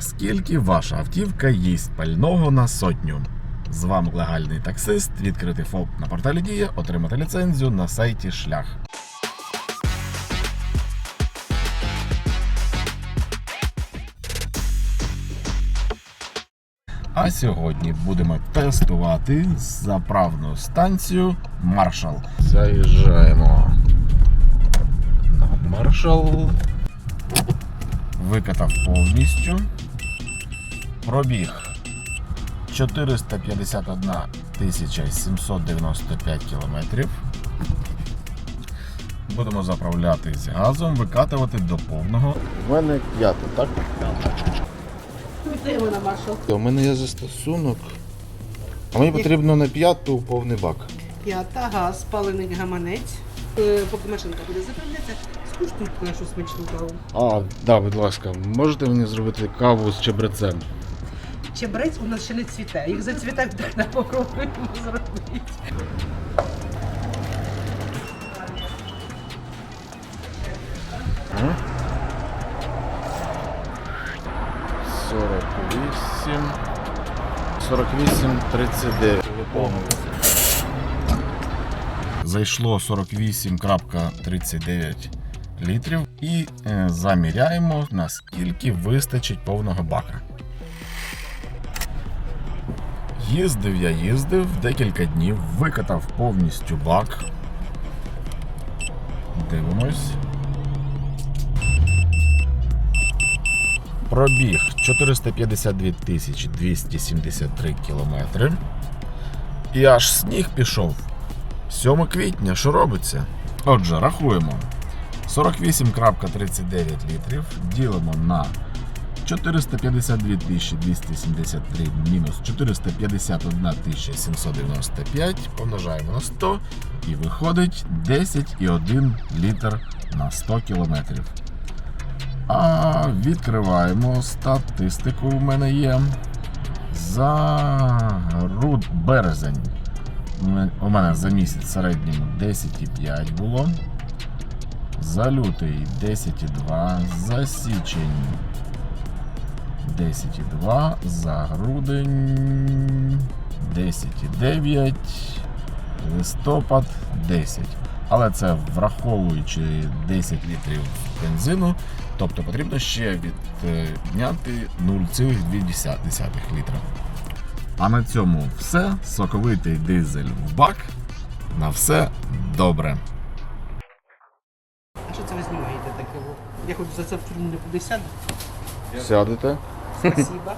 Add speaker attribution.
Speaker 1: Скільки ваша автівка їсть пального на сотню? З вами легальний таксист, відкритий ФОП на порталі Дія, отримати ліцензію на сайті Шлях. А сьогодні будемо тестувати заправну станцію Маршал. Заїжджаємо на Маршал. Викатав повністю. Пробіг 451 795 кілометрів. Будемо заправлятись газом, викатувати до повного. У мене п'ята, так?
Speaker 2: Вітаємо на маршал.
Speaker 1: У мене є застосунок. А мені потрібно на п'яту повний бак.
Speaker 2: П'ята, газ, палений гаманець. Е, Поки машинка буде заправлятися, скуштуйте нашу смачну каву.
Speaker 1: А, да, будь ласка, можете мені зробити каву з чебрецем?
Speaker 2: Чебрець у нас ще не цвіте. Їх зацвітає, так не попробуємо зробити.
Speaker 1: Сорок вісім. 48, 39. Зайшло 48,39 літрів і е, заміряємо, наскільки вистачить повного бака. Їздив я їздив декілька днів, викатав повністю бак. Дивимось. Пробіг 452 тисячі 273 кілометри. І аж сніг пішов. 7 квітня, що робиться? Отже, рахуємо. 48,39 літрів ділимо на 452 273 мінус 451 795 помножаємо на 100 і виходить 10,1 літр на 100 кілометрів. А відкриваємо статистику. У мене є. За груд березень. У мене- за місяць в середньому 10,5 було. За лютий 10,2. За січень 10,2. За грудень 10,9. Листопад 10. Але це враховуючи 10 літрів бензину, тобто потрібно ще відняти 0,2 літра. А на цьому все. Соковитий дизель в бак. На все добре.
Speaker 2: А що це ви знімаєте таке? Я хоч за це в тюрму не сяду.
Speaker 1: Сядете.
Speaker 2: Siba?